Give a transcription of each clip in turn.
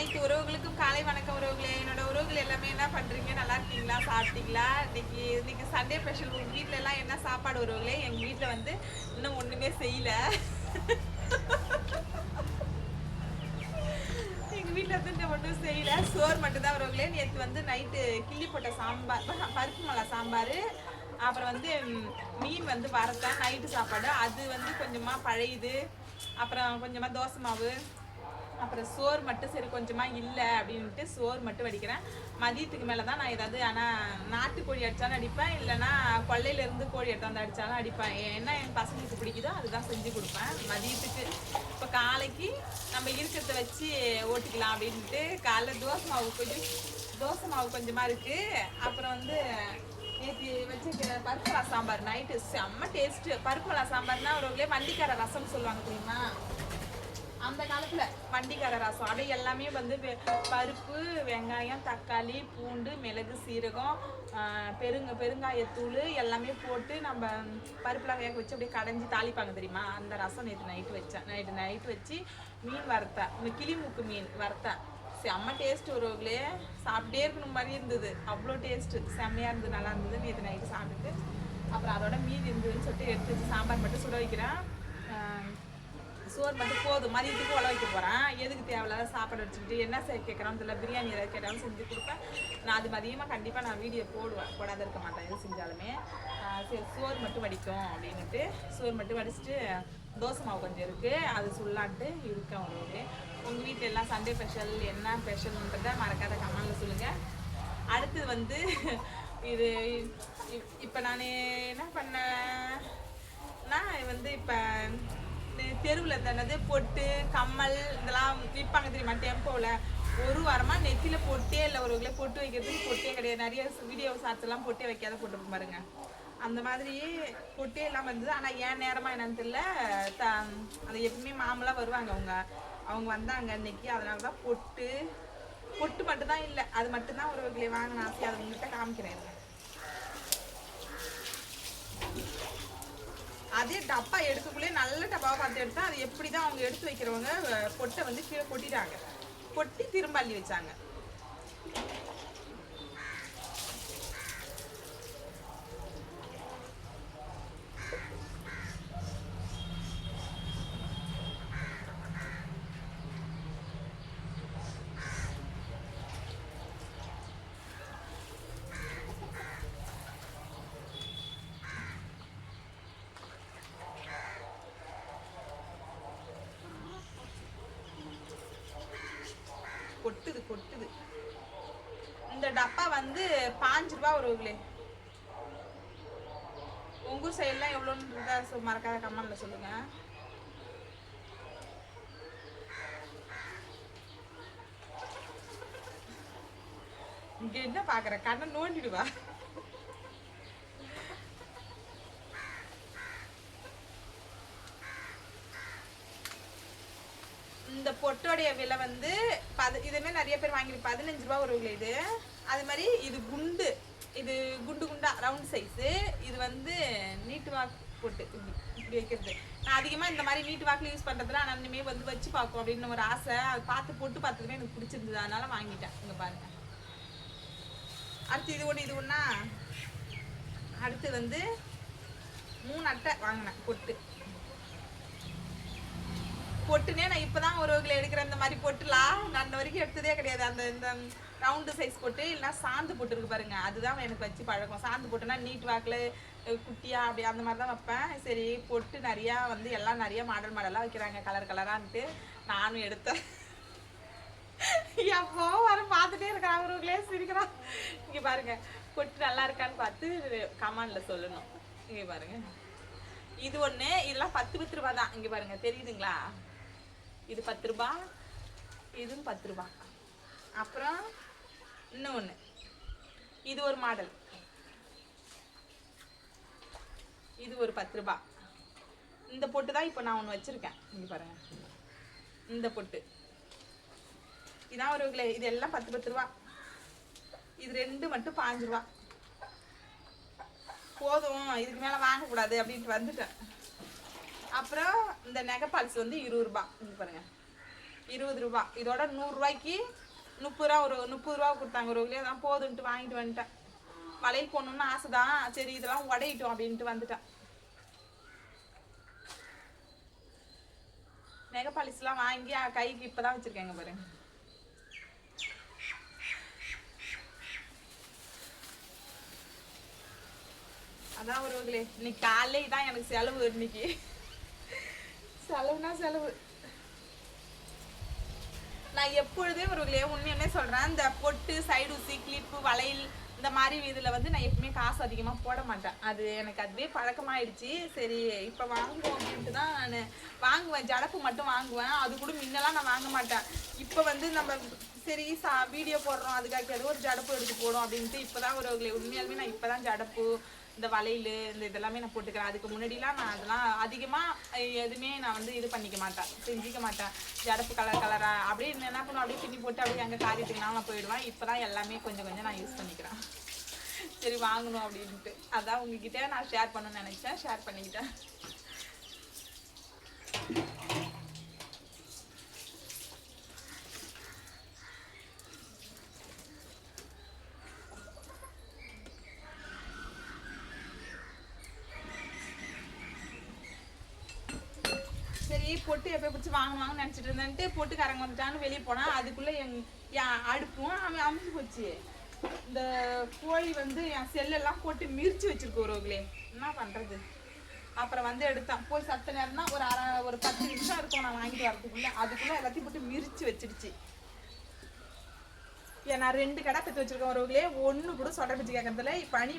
அனைத்து உறவுகளுக்கும் காலை வணக்கம் உறவுகளே. என்னோட உறவுகள் எல்லாமே என்ன பண்றீங்க? நல்லா இருக்கீங்களா? சாப்பிட்டீங்களா? இன்னைக்கு இன்னைக்கு சண்டே ஸ்பெஷல் உங்க வீட்ல எல்லாம் என்ன சாப்பாடு உறவுகளே? எங்க வீட்ல வந்து இன்னும் ஒண்ணுமே செய்யல. எங்க வீட்டில் வந்து இந்த ஒன்றும் செய்யல. சோறு மட்டும் தான் உறவுகளே. நேற்று வந்து நைட்டு கிள்ளி போட்ட சாம்பார் பருப்பு மலை சாம்பார். அப்புறம் வந்து மீன் வந்து வரத்தான் நைட்டு சாப்பாடு. அது வந்து கொஞ்சமா பழையுது. அப்புறம் கொஞ்சமா தோசை மாவு. அப்புறம் சோறு மட்டும் சரி கொஞ்சமா இல்லை அப்படின்ட்டு சோறு மட்டும் வடிக்கிறேன். மதியத்துக்கு மேலே தான் நான் ஏதாவது ஆனால் நாட்டுக்கோழி அடித்தாலும் அடிப்பேன் இல்லைன்னா கொள்ளையிலேருந்து கோழி எடுத்தாந்து அடித்தாலும் அடிப்பேன். என்ன என் பசங்களுக்கு பிடிக்குதோ அதுதான் செஞ்சு கொடுப்பேன். மதியத்துக்கு இப்போ காலைக்கு நம்ம இருக்கிறத வச்சு ஓட்டிக்கலாம் அப்படின்ட்டு காலைல தோசை மாவு கொஞ்சம் தோசை மாவு கொஞ்சமாக இருக்குது அப்புறம் வந்து நேற்று வச்சுருக்கிற பருப்பு சாம்பார் நைட்டு செம்ம டேஸ்ட்டு பருப்பு சாம்பார்னா ஒரு வண்டிக்கார ரசம் சொல்லுவாங்க தெரியுமா? அந்த காலத்துல வண்டிக்கார ரசம் அது எல்லாமே வந்து வெ- பருப்பு வெங்காயம் தக்காளி பூண்டு மிளகு சீரகம் பெருங்க பெருங்காயத்தூள் எல்லாமே போட்டு நம்ம பருப்புலாம் வேக வச்சு அப்படியே கடைஞ்சி தாளிப்பாங்க தெரியுமா? அந்த ரசம் நேற்று நைட்டு வச்சேன் நைட்டு நைட்டு வச்சு மீன் வறுத்தேன் இந்த கிளிமூக்கு மீன் வறுத்தேன் செம்ம டேஸ்ட் ஒருவங்களே சாப்பிட்டே இருக்கணும் மாதிரி இருந்தது. அவ்வளோ டேஸ்ட்டு செம்மையாக இருந்தது நல்லா இருந்தது நேற்று நைட்டு சாப்பிட்டுட்டு. அப்புறம் அதோட மீதி இருந்ததுன்னு சொல்லிட்டு எடுத்து வச்சு சாம்பார் மட்டும் சுட வைக்கிறேன். சோறு மட்டும் போதும். மதியத்துக்கு உழ வைக்க போகிறேன் எதுக்கு தேவையில்லாத சாப்பாடு வச்சுக்கிட்டு என்ன செய்ய கேட்குறோம் தெரியல. பிரியாணி ஏதாவது கேட்டாலும் செஞ்சு கொடுப்பேன். நான் அது மதியமாக கண்டிப்பாக நான் வீடியோ போடுவேன். போடாத இருக்க மாட்டேன். எது செஞ்சாலுமே. சரி சோறு மட்டும் வடிக்கும் அப்படின்ட்டு சோறு மட்டும் வடிச்சிட்டு தோசை மாவு கொஞ்சம் இருக்குது அது சுல்லான்ட்டு இருக்கேன் உங்களுக்கு உங்கள் வீட்டில் எல்லாம் சண்டே ஸ்பெஷல் என்ன ஸ்பெஷல்ன்றதை மறக்காத கமெண்டில் சொல்லுங்கள் அடுத்தது வந்து இது இப்போ நான் என்ன பண்ணேன்னா வந்து இப்போ தெருவில் தன்னது பொட்டு கம்மல் இதெல்லாம் விற்பாங்க தெரியுமா டெம்போவில் ஒரு வாரமாக நெத்தியில் பொட்டே இல்லை ஒரு பொட்டு வைக்கிறதுக்கு பொட்டே கிடையாது. நிறைய வீடியோ ஷார்ட்ஸ் பொட்டே வைக்காத போட்டு பாருங்க. அந்த மாதிரி பொட்டே எல்லாம் வந்தது ஆனால் ஏன் நேரமாக என்னன்னு தெரியல. த அது எப்பவுமே மாமலாம் வருவாங்க அவங்க. அவங்க வந்தாங்க இன்னைக்கு அதனால தான் பொட்டு பொட்டு மட்டும் தான் இல்லை. அது மட்டும்தான் ஒரு வகையில வாங்கின ஆசை அதை உங்கள்கிட்ட காமிக்கிறேன். அதே டப்பா எடுக்கக்குள்ளே நல்ல டப்பாவை பார்த்து எடுத்தா அது எப்படி தான் அவங்க எடுத்து வைக்கிறவங்க பொட்டை வந்து கீழே கொட்டிட்டாங்க. கொட்டி திரும்ப அள்ளி வச்சாங்க. கொட்டுது கொட்டுது. இந்த டப்பா வந்து பாஞ்சு ரூபா வருவங்களே உங்க சைட்லாம் எவ்வளோன்றதா மறக்காத கமெண்ட்ல சொல்லுங்க. இங்க என்ன பாக்குற? கண்ணை நோண்டிடுவா. இந்த பொட்டோடைய விலை வந்து பத இதுமே நிறைய பேர் வாங்கி பதினஞ்சு ரூபா ஒரு விலை இது. அது மாதிரி இது குண்டு இது குண்டு குண்டா ரவுண்ட் சைஸு இது வந்து நீட்டு வாக்கு பொட்டு இப்படி இப்படி வைக்கிறது. நான் அதிகமாக இந்த மாதிரி நீட்டு வாக்கில் யூஸ் பண்ணுறதுல ஆனால் இனிமேல் வந்து வச்சு பார்க்கும் அப்படின்னு ஒரு ஆசை. அது பார்த்து போட்டு பார்த்ததுமே எனக்கு பிடிச்சிருந்தது. அதனால வாங்கிட்டேன். இங்கே பாருங்க. அடுத்து இது ஒன்று இது ஒன்றா அடுத்து வந்து மூணு அட்டை வாங்கினேன் பொட்டு. பொட்டுனே நான் இப்பதான் ஒரு வகையில் எடுக்கிற இந்த மாதிரி பொட்டுலாம் நான் இன்ன வரைக்கும் எடுத்ததே கிடையாது. அந்த இந்த ரவுண்டு சைஸ் பொட்டு இல்லைன்னா சாந்து பொட்டு இருக்கு பாருங்க. அதுதான் எனக்கு வச்சு பழக்கம். சாந்து பொட்டுனா நீட் வாக்கில் குட்டியா அப்படி அந்த மாதிரி தான் வைப்பேன். சரி பொட்டு நிறையா வந்து எல்லாம் நிறைய மாடல் மாடலாக வைக்கிறாங்க. கலர் கலரான்ட்டு நானும் எடுத்தேன் எப்போ வர பார்த்துட்டே இருக்கிறான். அவருங்களே சிரிக்கிறான். இங்கே பாருங்க. பொட்டு நல்லா இருக்கான்னு பார்த்து கமாண்டில் சொல்லணும். இங்கே பாருங்க. இது ஒன்று இதெல்லாம் பத்து பத்து ரூபா தான். இங்கே பாருங்க. தெரியுதுங்களா? இது பத்து ரூபா இதுவும் பத்து ரூபா. அப்புறம் இன்னும் ஒன்று இது ஒரு மாடல் இது ஒரு பத்து ரூபா. இந்த பொட்டு தான் இப்போ நான் ஒன்று வச்சுருக்கேன். இங்கே பாருங்க. இந்த பொட்டு. இதான் ஒரு இது எல்லாம் பத்து பத்து ரூபா. இது ரெண்டு மட்டும் பாஞ்சு ரூபா. போதும் இதுக்கு மேலே வாங்கக்கூடாது அப்படின்ட்டு வந்துட்டேன். அப்புறம் இந்த நெகை பால்ஸ் வந்து இருபது ரூபாய் இங்கே பாருங்க. இருபது ரூபா. இதோட நூறுரூவாய்க்கு முப்பது ரூபா ஒரு முப்பது ரூபா கொடுத்தாங்க. ஒரு கிலோ தான் போதுன்ட்டு வாங்கிட்டு வந்துட்டேன். வளையல் போகணுன்னு ஆசை தான் சரி இதெல்லாம் உடையிட்டோம் அப்படின்ட்டு வந்துட்டேன். நெகப்பாலிஸ்லாம் வாங்கி கைக்கு கைக்கு இப்பதான் வச்சுருக்கேங்க பாருங்க. அதான் ஒருவர்களே இன்னைக்கு காலையில் தான் எனக்கு செலவு இன்னைக்கு. செலவுனா செலவு. நான் எப்பொழுதே ஒருவர்களே உண்மையுமே சொல்றேன். இந்த பொட்டு சைடு ஊசி கிளிப்பு வளையல் இந்த மாதிரி இதில் வந்து நான் எப்பவுமே காசு அதிகமாக போட மாட்டேன். அது எனக்கு அதுவே பழக்கமாயிடுச்சு. சரி இப்போ வாங்குவோம் அப்படின்ட்டு தான் நான் வாங்குவேன். ஜடப்பு மட்டும் வாங்குவேன். அது கூட முன்னெல்லாம் நான் வாங்க மாட்டேன். இப்போ வந்து நம்ம சரி சா வீடியோ போடுறோம். அதுக்காக ஏதோ ஒரு ஜடப்பு எடுத்து போடும் அப்படின்ட்டு இப்போ தான் ஒரு உண்மையாலுமே நான் இப்போ தான் ஜடப்பு இந்த வளையல் இந்த இதெல்லாமே நான் போட்டுக்கிறேன். அதுக்கு முன்னாடிலாம் நான் அதெல்லாம் அதிகமாக எதுவுமே நான் வந்து இது பண்ணிக்க மாட்டேன். செஞ்சுக்க மாட்டேன். ஜடப்பு கலர் கலராக அப்படியே என்ன பண்ணுவோம் அப்படியே பின்னி போட்டு அப்படியே அங்கே காரியத்துக்குனாலும் நான் போயிடுவேன். இப்போ தான் எல்லாமே கொஞ்சம் கொஞ்சம் நான் யூஸ் பண்ணிக்கிறேன். சரி வாங்கணும் அப்படின்ட்டு. அதான் உங்ககிட்ட நான் ஷேர் பண்ணணும்னு நினச்சேன். ஷேர் பண்ணிக்கிட்டேன். சரி பொட்டு எப்போ பிடிச்சி வாங்குவாங்கன்னு நினச்சிட்டு இருந்தேன்ட்டு பொட்டுக்காரங்க வந்துட்டான்னு வெளியே போனா அதுக்குள்ள என் என் அடுப்பும் அவன் அமுச்சு போச்சு. இந்த கோழி வந்து என் செல்லெல்லாம் போட்டு மிரிச்சு வச்சிருக்கு ஒருவங்களே. என்ன பண்றது? அப்புறம் வந்து எடுத்தான். போய் சத்த நேரம்னா ஒரு அரை ஒரு பத்து நிமிஷம் இருக்கும் நான் வாங்கிட்டு வரதுக்குள்ள அதுக்குள்ள எல்லாத்தையும் போட்டு மிரிச்சு வச்சிருச்சு ஏன்னா நான் ரெண்டு கடை பெற்று வச்சிருக்கேன் ஒருவங்களே. ஒன்று கூட சொல்ற பிச்சு கேட்கறதுல பனி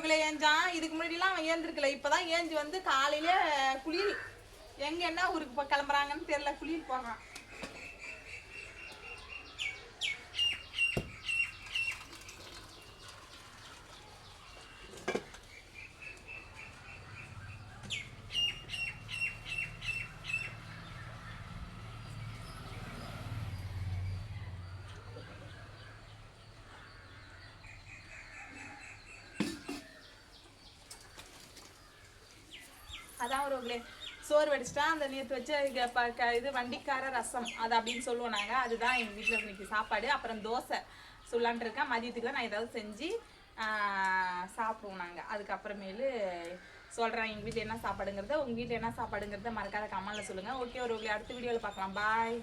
இப்பதான் ஏஞ்சான் இதுக்கு முன்னாடிலாம் அவன் ஏந்திருக்கல. இப்பதான் ஏஞ்சி வந்து காலையில குளியல். எங்க என்ன ஊருக்கு கிளம்புறாங்கன்னு தெரியல குளியல் போகிறான். அதான் ஒரு உங்களே சோறு வடிச்சிட்டா அந்த நேற்று வச்ச ப- க- இது வண்டிக்கார ரசம். அது அப்படின்னு சொல்லுவோம் நாங்கள் அதுதான் எங்கள் வீட்டில் இன்னைக்கு சாப்பாடு. அப்புறம் தோசை சொல்லான்ட்டு இருக்கேன். மதியத்துக்கு தான் நான் ஏதாவது செஞ்சு சாப்பிடுவோம் நாங்கள் அதுக்கப்புறமேலு சொல்கிறேன் எங்கள் வீட்டில் என்ன சாப்பாடுங்கிறத உங்கள் வீட்டில் என்ன சாப்பாடுங்கிறத மறக்காத கமலில் சொல்லுங்கள் ஓகே ஒரு உங்களை அடுத்த வீடியோவில் பார்க்கலாம். பாய்